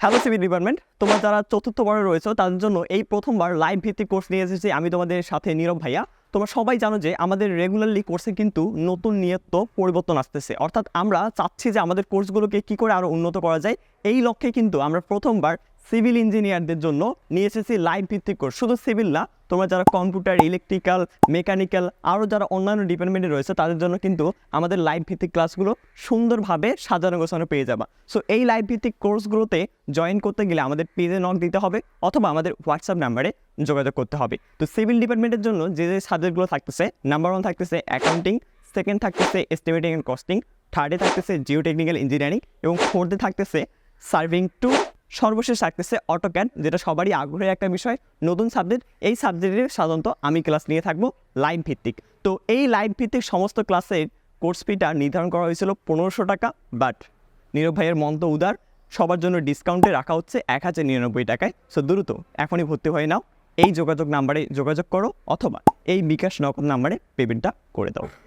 Hello civil department তোমরা যারা চতুর্থ বর্ষে রয়েছে, তাদের জন্য এই প্রথমবার লাইভ ভিত্তিক কোর্স নিয়ে এসেছি আমি তোমাদের সাথে নীরব ভাইয়া। তোমরা সবাই জানো যে আমাদের রেগুলারলি কোর্সে কিন্তু নতুন নিয়ত্ব পরিবর্তন আসতেছে। অর্থাৎ আমরা চাচ্ছি যে আমাদের কোর্সগুলোকে কী করে আরও উন্নত করা যায়, এই লক্ষ্যে কিন্তু আমরা প্রথমবার সিভিল ইঞ্জিনিয়ারদের জন্য নিয়ে এসেছি লাইভ ভিত্তিক কোর্স। শুধু সিভিল না, তোমরা যারা কম্পিউটার, ইলেকট্রিক্যাল, মেকানিক্যাল আরও যারা অন্যান্য ডিপার্টমেন্টে রয়েছে, তাদের জন্য কিন্তু আমাদের লাইভ ভিত্তিক ক্লাসগুলো সুন্দরভাবে সাজানো গোছানো পেয়ে যাবা। সো এই লাইভ ভিত্তিক কোর্সগুলোতে জয়েন করতে গেলে আমাদের পেজে নক দিতে হবে অথবা আমাদের হোয়াটসঅ্যাপ নাম্বারে যোগাযোগ করতে হবে। তো, সিভিল ডিপার্টমেন্টের জন্য যে যে সাবজেক্টগুলো থাকতেছে নাম্বার ওয়ান থাকতেছে অ্যাকাউন্টিং সেকেন্ড থাকতেছে এস্টিমেটিং অ্যান্ড কস্টিং থার্ডে থাকতেছে জিও টেকনিক্যাল ইঞ্জিনিয়ারিং এবং ফোর্থে থাকতেছে সার্ভিং টু সর্বশেষ থাকতেছে অটোক্যান যেটা সবারই আগ্রহের একটা বিষয়। নতুন সাবজেক্ট এই সাবজেক্টের সাধারণত আমি ক্লাস নিয়ে থাকব লাইভ ভিত্তিক। তো এই লাইভ ভিত্তিক সমস্ত ক্লাসের কোর্স ফিটা নির্ধারণ করা হয়েছিল পনেরোশো টাকা বাট নীরব ভাইয়ের মন্ত উদার, সবার জন্য ডিসকাউন্টে রাখা হচ্ছে এক হাজার নিরানব্বই টাকায়। সো দ্রুত এখনই ভর্তি হয়ে নাও। এই যোগাযোগ নাম্বারে যোগাযোগ করো, অথবা এই বিকাশ নগদ নাম্বারে পেমেন্টটা করে দাও।